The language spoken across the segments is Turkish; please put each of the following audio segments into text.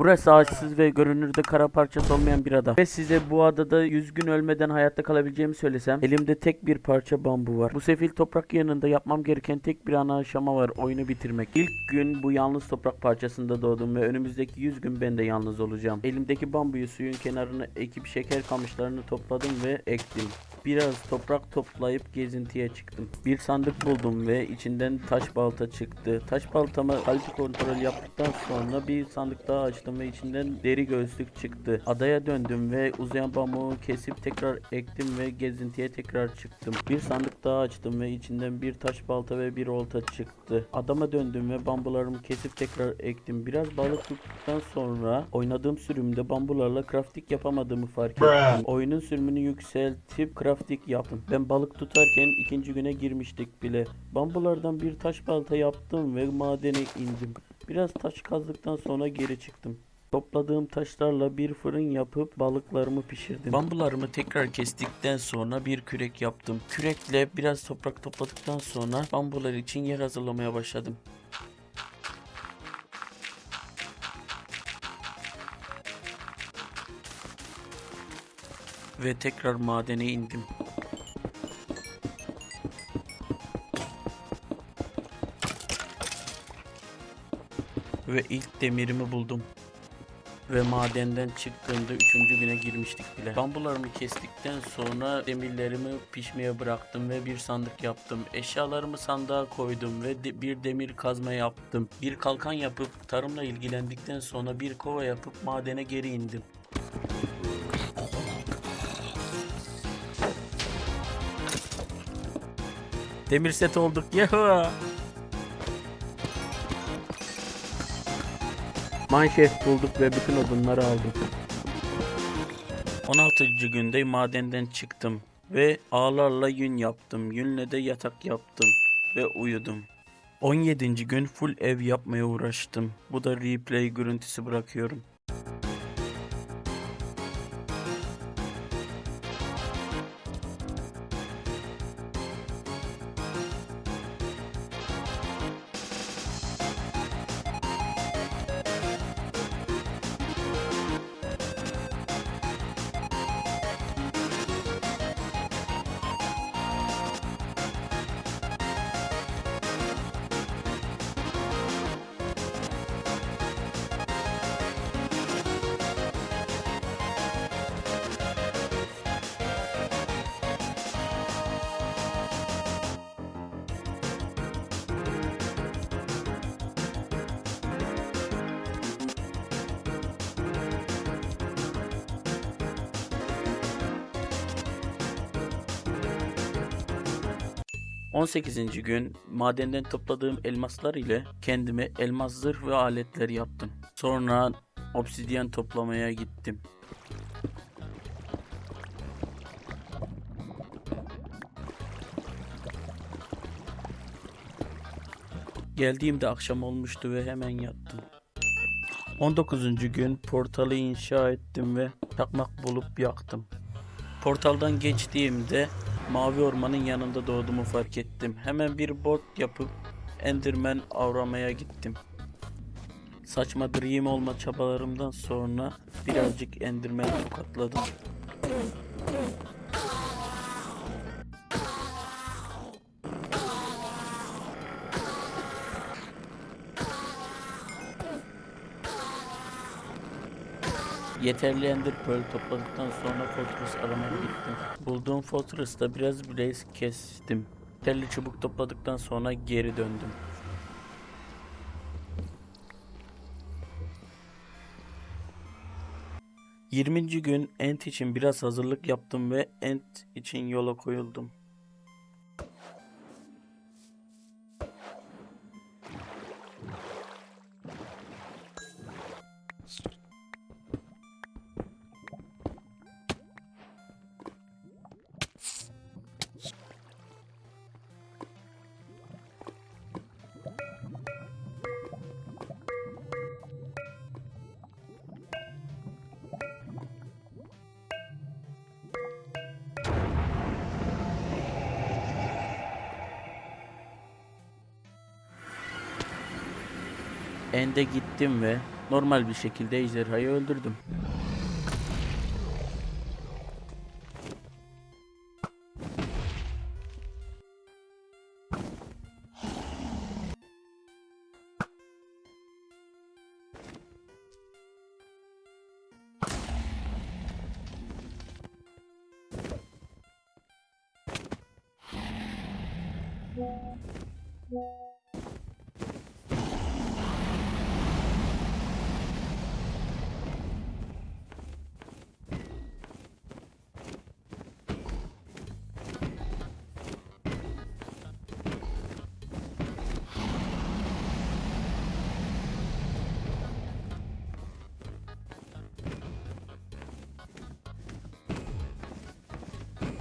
Burası ağaçsız ve görünürde kara parçası olmayan bir ada. Ve size bu adada 100 gün ölmeden hayatta kalabileceğimi söylesem elimde tek bir parça bambu var. Bu sefil toprak yanında yapmam gereken tek bir ana aşama var. Oyunu bitirmek. İlk gün bu yalnız toprak parçasında doğdum ve önümüzdeki 100 gün ben de yalnız olacağım. Elimdeki bambuyu suyun kenarına ekip şeker kamışlarını topladım ve ektim. Biraz toprak toplayıp gezintiye çıktım. Bir sandık buldum ve içinden taş balta çıktı. Taş baltama kalite kontrol yaptıktan sonra bir sandık daha açtım ve içinden deri gözlük çıktı. Adaya döndüm ve uzayan pamuğu kesip tekrar ektim ve gezintiye tekrar çıktım. Bir sandık daha açtım ve içinden bir taş balta ve bir olta çıktı. Adama döndüm ve bambularımı kesip tekrar ektim. Biraz balık tuttuktan sonra oynadığım sürümde bambularla crafting yapamadığımı fark ettim. Oyunun sürümünü yükseltip crafting yaptım. Ben balık tutarken ikinci güne girmiştik bile. Bambulardan bir taş balta yaptım ve madene indim. Biraz taş kazdıktan sonra geri çıktım. Topladığım taşlarla bir fırın yapıp balıklarımı pişirdim. Bambularımı tekrar kestikten sonra bir kürek yaptım. Kürekle biraz toprak topladıktan sonra bambular için yer hazırlamaya başladım. Ve tekrar madene indim. Ve ilk demirimi buldum. Ve madenden çıktığımda üçüncü güne girmiştik bile. Bambularımı kestikten sonra demirlerimi pişmeye bıraktım ve bir sandık yaptım. Eşyalarımı sandığa koydum ve de- bir demir kazma yaptım. Bir kalkan yapıp tarımla ilgilendikten sonra bir kova yapıp madene geri indim. Demir set olduk. Yahu! Mineshaft bulduk ve bütün odunları aldık. 16. günde madenden çıktım ve ağlarla yün yaptım. Yünle de yatak yaptım ve uyudum. 17. gün full ev yapmaya uğraştım. Bu da replay görüntüsü bırakıyorum. — 18. gün madenden topladığım elmaslar ile kendime elmas zırh ve aletler yaptım. Sonra obsidyen toplamaya gittim. Geldiğimde akşam olmuştu ve hemen yattım. 19. gün portalı inşa ettim ve çakmak bulup yaktım. Portaldan geçtiğimde mavi ormanın yanında doğduğumu fark ettim. Hemen bir bot yapıp Enderman avramaya gittim. Saçma dream olma çabalarımdan sonra birazcık Enderman tokatladım. Yeterli Ender Pearl topladıktan sonra Fortress aramaya gittim. Bulduğum Fortress'ta biraz blaze kestim. Yeterli çubuk topladıktan sonra geri döndüm. Yirminci gün Ent için biraz hazırlık yaptım ve Ent için yola koyuldum. End'e gittim ve normal bir şekilde ejderhayı öldürdüm.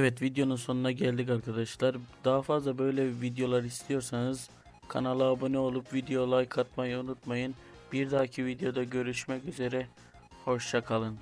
Evet videonun sonuna geldik arkadaşlar. Daha fazla böyle videolar istiyorsanız kanala abone olup video like atmayı unutmayın. Bir dahaki videoda görüşmek üzere. Hoşça kalın.